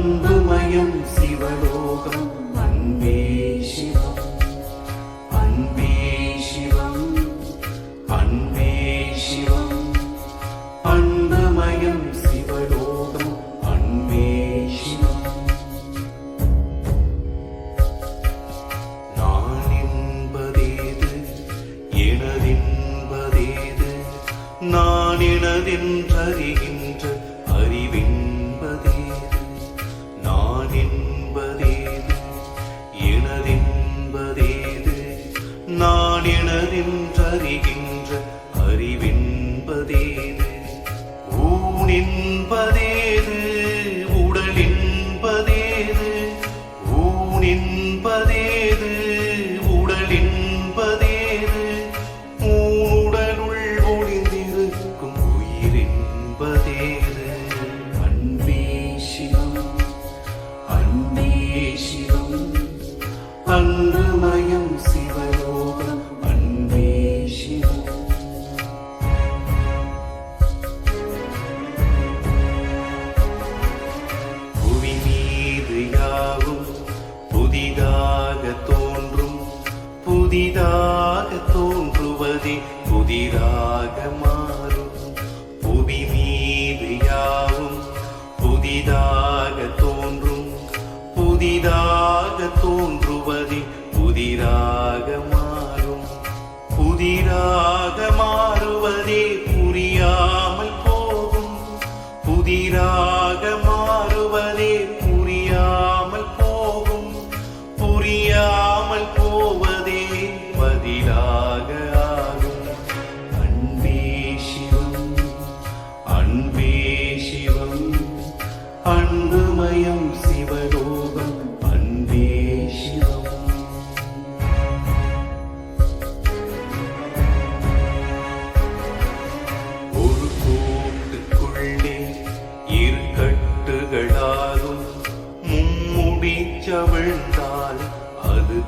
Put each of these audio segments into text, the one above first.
அன்புமயம் சிவலோகம். அன்பே சிவம். அன்பே சிவம். அன்பே சிவம். அன்புமயம் சிவலோகம். அன்பே சிவம். நான் என்பதேது எனதென்பதேது? நான் எனதென்றறிகின்ற என்றறிகின்ற அறிவென்பதேது? ஊனின்பதேது உடலின்பதேது? ஊனின்பதேது உடலின்பதேது? ஊனுடலுள் ஒளிந்திருக்கும் உயிரின்பதேது? escondidas.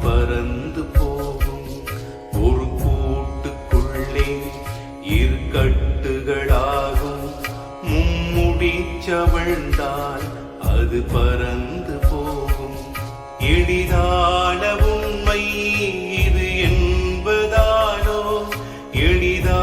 பறந்து போகும். ஒரு கூட்டுக்குள்ளே இருக்கட்டுகளாகும். மும்முடி சவிழ்ந்தால் அது பறந்து போகும். எளிதான உண்மை இது என்பதாலோ எளிதான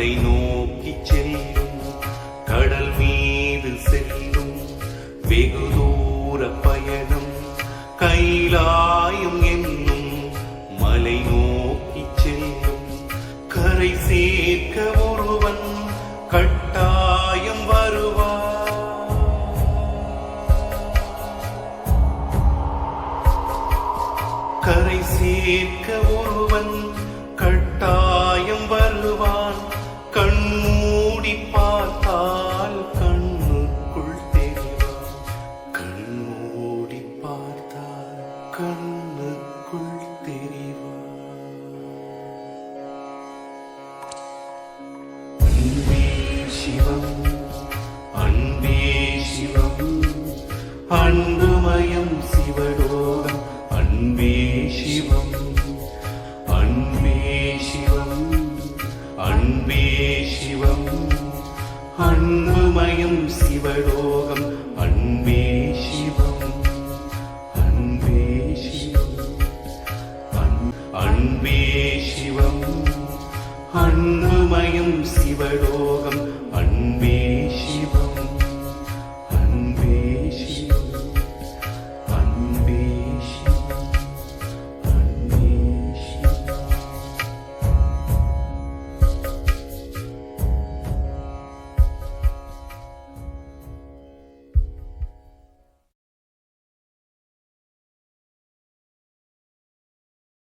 கடலை நோக்கி செல்லும் கடல் மீது செல்லும் வெகு தூர பயணம் கைலாயம் என்னும் மலை நோக்கி செல்லும். கரை சேர்க்க ஒருவன் கட்டாயம் வருவான். கரை சேர்க்க ஒருவன் கட்டாயம் வருவான். சிவம். அன்பே சிவம். அன்புமயம் சிவலோகம். அன்பே சிவம். அன்பே சிவம். அன்பே சிவம். அன்புமயம் சிவலோகம். அன்பே சிவம். அன்பே சிவம். அன்பே சிவம். அன்புமயம் சிவலோகம்.